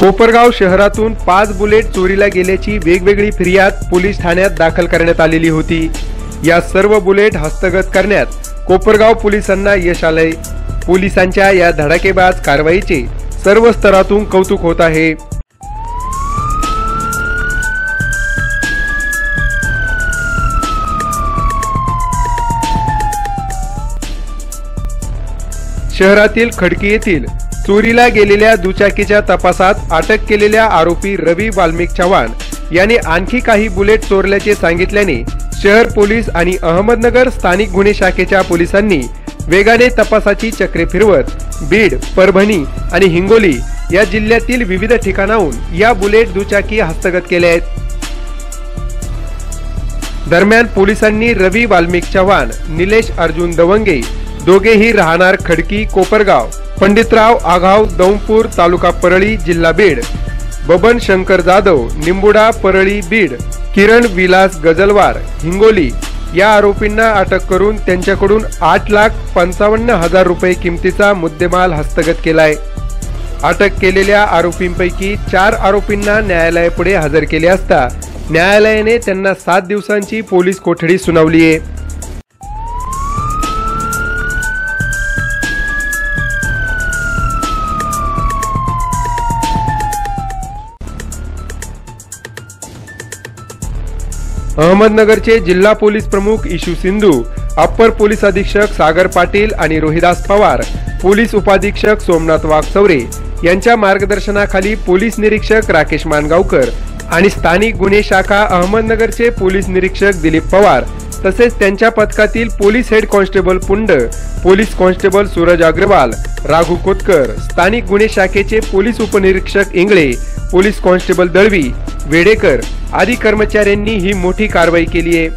कोपरगाव शहरातून पाच बुलेट चोरीला गेल्याची वेगवेगळी फिर्याद पोलीस ठाण्यात दाखल करण्यात आलेली होती. या सर्व बुलेट हस्तगत करण्यात कोपरगाव पोलिसांना यश आलंय. पोलिसांच्या या धडाकेबाज कारवाईचे सर्व स्तरातून कौतुक होत आहे. शहरातील खडकी येथील चोरीला गेलेल्या दुचाकीच्या तपासात अटक केलेल्या आरोपी रवी वाल्मिक चव्हाण यांनी आणखी काही बुलेट चोरल्याचे सांगितल्याने शहर पोलीस आणि अहमदनगर स्थानिक गुन्हे शाखेच्या पोलिसांनी वेगाने तपासाची चक्रे फिरवत बीड परभणी आणि हिंगोली या जिल्ह्यातील विविध ठिकाणाहून या बुलेट दुचाकी हस्तगत केल्या आहेत. दरम्यान पोलिसांनी रवी वाल्मिक चव्हाण निलेश अर्जुन दवंगे दोघेही राहणार खडकी कोपरगाव पंडितराव आघाव दौंपूर तालुका परळी जिल्हा बीड. बबन शंकर जाधव निंबुडा परळी बीड. किरण विलास गजलवार हिंगोली. या आरोपींना अटक करून त्यांच्याकडून आठ लाख पंचावन्न हजार रुपये किमतीचा मुद्देमाल हस्तगत केलाय. अटक केलेल्या आरोपींपैकी चार आरोपींना न्यायालयापुढे हजर केले असता न्यायालयाने त्यांना सात दिवसांची पोलीस कोठडी सुनावली आहे अहमदनगरचे जिल्हा पोलीस प्रमुख इशू सिंधू अप्पर पोलीस अधीक्षक सागर पाटील आणि रोहिदास पवार पोलीस उपाधीक्षक सोमनाथ वाघचौरे यांच्या मार्गदर्शनाखाली पोलीस निरीक्षक राकेश मानगावकर आणि स्थानिक गुन्हे शाखा अहमदनगरचे पोलीस निरीक्षक दिलीप पवार तसेच त्यांच्या पथकातील police head constable Pund police constable Suraj Agrawal Raghu Kotkar स्थानिक गुन्हे शाखेचे पोलीस उपनिरीक्षक इंगळे पोलीस कॉन्स्टेबल दळवी वेडेकर आदी कर्मचाऱ्यांनी ही मोठी कारवाई केली आहे.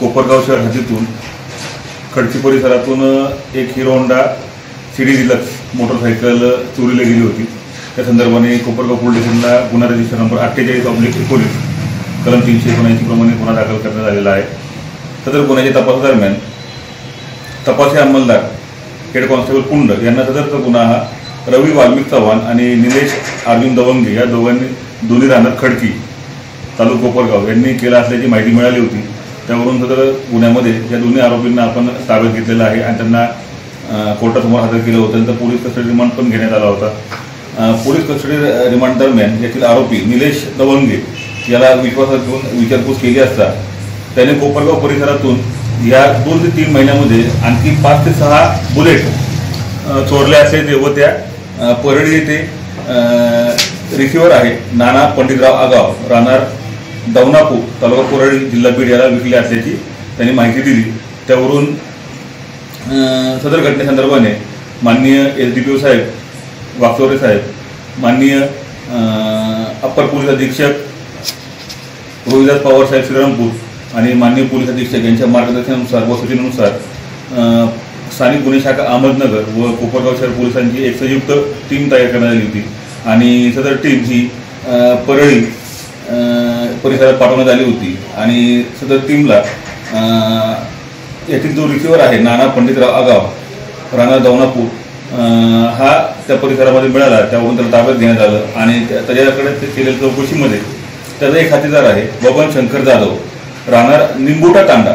कोपरगाव शहर हद्दीतून खडकी परिसरातून एक Hero Honda CD deluxe motorcycle चोरीला गेली होती. त्या संदर्भाने कोपरगाव पोलीस स्टेशनला गुन्हा रजिस्टर नंबर अठ्ठेचाळीस ऑब्लिक एकोणीस कलम तीनशे एकोणऐंशी प्रमाणे गुन्हा दाखल करण्यात आलेला आहे. सदर गुन्ह्याच्या तपासादरम्यान तपासी अंमलदार हेड कॉन्स्टेबल कुंड यांना सदरचा गुन्हा हा रवी वाल्मिक चव्हाण आणि निलेश अर्जुन दवंगे या दोघांनी दोन्ही राहणार खडकी तालुक कोपरगाव यांनी केला असल्याची माहिती मिळाली होती. त्यावरून सदर गुन्ह्यामध्ये या दोन्ही आरोपींना आपण ताब्यात घेतलेलं आहे आणि त्यांना कोर्टासमोर हजर केलं होतं. त्यांचा पोलीस कस्टडी रिमांड पण घेण्यात आला होता. पोलीस कस्टडी रिमांड दरम्यान यातील आरोपी निलेश दवंगे याला विश्वासात घेऊन विचारपूस केली असता त्याने कोपरगाव परिसरातून या दोन ते तीन महिन्यामध्ये आणखी पाच ते सहा बुलेट चोरल्या चोरले असे व त्या परळी येथे रिसिव्हर आहे. नाना पंडितराव आगाव राहणार दवनापूर तालुका कोरळी जिल्हा बीड याला विकले असल्याची त्यांनी माहिती दिली. त्यावरून सदर घटनेसंदर्भाने माननीय एस डी पी ओ साहेब वाकचोरे साहेब माननीय अप्पर पोलीस अधीक्षक रोहिदास पवार साहेब श्रीरामपूर आणि माननीय पोलीस अधीक्षक यांच्या मार्गदर्शनानुसार व सूचनेनुसार स्थानिक गुन्हे शाखा अहमदनगर व कोपरगाव शहर पोलिसांची एक संयुक्त टीम तयार करण्यात आली होती. आणि सदर टीम ही परळी परिसरात पाठवण्यात आली होती. आणि सदर टीमला येथील जो रिसिव्हर आहे नाना पंडितराव आगाव राणा दौनापूर हा त्या परिसरामध्ये मिळाला त्यावरून त्याला ताब्यात घेण्यात आलं. आणि त्या- त्याच्याकडे ते केलेल्या चौकशीमध्ये त्याचा एक खातेदार आहे बबन शंकर जाधव. राहणार निंबुटा तांडा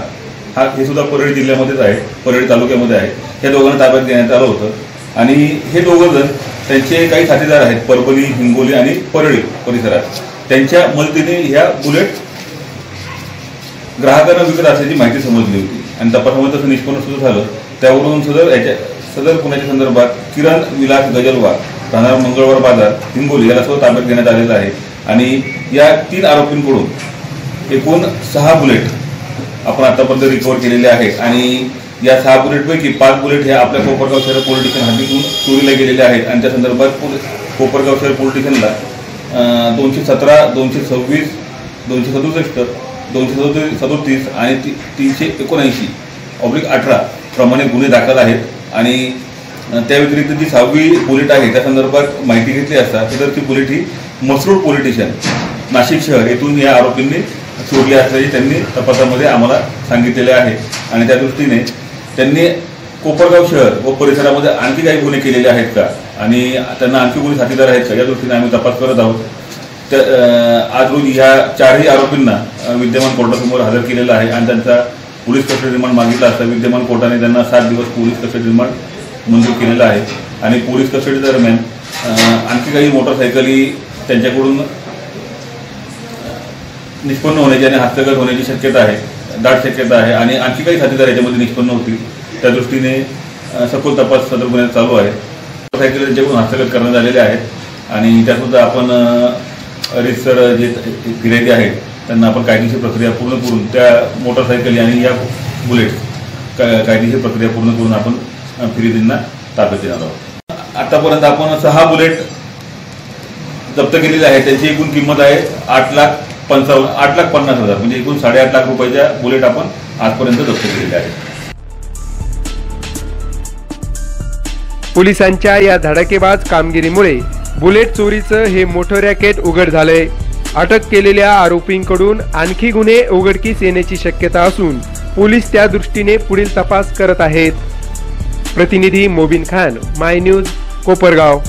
हा हे सुद्धा परळी जिल्ह्यामध्येच आहे परळी तालुक्यामध्ये आहे. या दोघांना ताब्यात घेण्यात आलं होतं. आणि हे दोघं जण त्यांचे काही साथीदार आहेत परभणी हिंगोली आणि परळी परिसरात. त्यांच्या मदतीने ह्या बुलेट ग्राहकांना विकत असल्याची माहिती समजली होती. आणि तपासामध्ये तसं निष्पन्न सुद्धा झालं. त्यावरून सदर याच्या सदर पुण्याच्या संदर्भात किरण विलास गजलवार राहणार मंगळवार बाजार हिंगोली याला सुद्धा ताब्यात घेण्यात आलेलं आहे. आणि या तीन आरोपींकडून एकूण सहा बुलेट आपण आतापर्यंत रिकवर केलेले आहे आणि या सहा बुलेटपैकी पाच बुलेट हे आपल्या कोपरगाव शहर पोलीस स्टेशन हद्दीतून चोरीला गेलेले आहेत. आणि त्या संदर्भात कोपरगाव शहर पोलीस स्टेशनला दोनशे सतरा दोनशे सव्वीस दोनशे सदुसष्ट दोनशे सदोतीस सदोतीस आणि ती- तीनशे एकोणऐंशी ऑब्लिक अठरा प्रमाणे गुन्हे दाखल आहेत. आणि त्या व्यतिरिक्त जी सहावी बुलेट आहे त्या संदर्भात माहिती घेतली असता सदरची बुलेट ही मसरूड पोलीस स्टेशन नाशिक शहर येथून या आरोपींनी चोरली असल्याचे त्यांनी तपासामध्ये आम्हाला सांगितलेले आहे. आणि त्या दृष्टीने त्यांनी कोपरगाव शहर व परिसरामध्ये आणखी काही गुन्हे केलेले आहेत का? आणि त्यांना आणखी कोणी साथीदार आहेत का? या दृष्टीने आम्ही तपास करत आहोत. तर आज रोजी ह्या चारही आरोपींना विद्यमान कोर्टासमोर हजर केलेलं आहे आणि त्यांचा पोलीस कस्टडी रिमांड मागितला असता विद्यमान कोर्टाने त्यांना सात दिवस पोलीस कस्टडी रिमांड मंजूर केलेला आहे. आणि पोलीस कस्टडी दरम्यान आणखी काही मोटरसायकली त्यांच्याकडून निष्पन्न होण्याची आणि हस्तगत होण्याची शक्यता आहे दाट शक्यता आहे आणि आणखी काही साथीदार याच्यामध्ये निष्पन्न होतील. त्या दृष्टीने सखोल तपास सदर गुन्ह्यात चालू आहे. सायकल त्यांच्याकडून हस्तगत करण्यात आलेले आहेत आणि त्यासुद्धा आपण रिसर जे गिरायके आहेत त्यांना आपण कायदेशीर प्रक्रिया पूर्ण करून त्या मोटरसायकली आणि या बुलेट कायदेशीर प्रक्रिया पूर्ण करून आपण अ, फिर्यादींना ताब्यात देणार आहोत. आतापर्यंत आपण सहा बुलेट जप्त केलेले आहे त्यांची एकूण किंमत आहे आठ लाख पंचावन्न आठ लाख पन्नास हजार म्हणजे एकूण साडेआठ लाख रुपयाच्या बुलेट आपण आजपर्यंत जप्त केलेल्या आहेत पोलिसांच्या या धडाकेबाज कामगिरीमुळे बुलेट चोरीचं हे मोठं रॅकेट उघड झालंय. अटक केलेल्या आरोपींकडून आणखी गुन्हे उघडकीस येण्याची शक्यता असून पोलीस त्या दृष्टीने पुढील तपास करत आहेत. प्रतिनिधी मोबिन खान माय न्यूज कोपरगाव.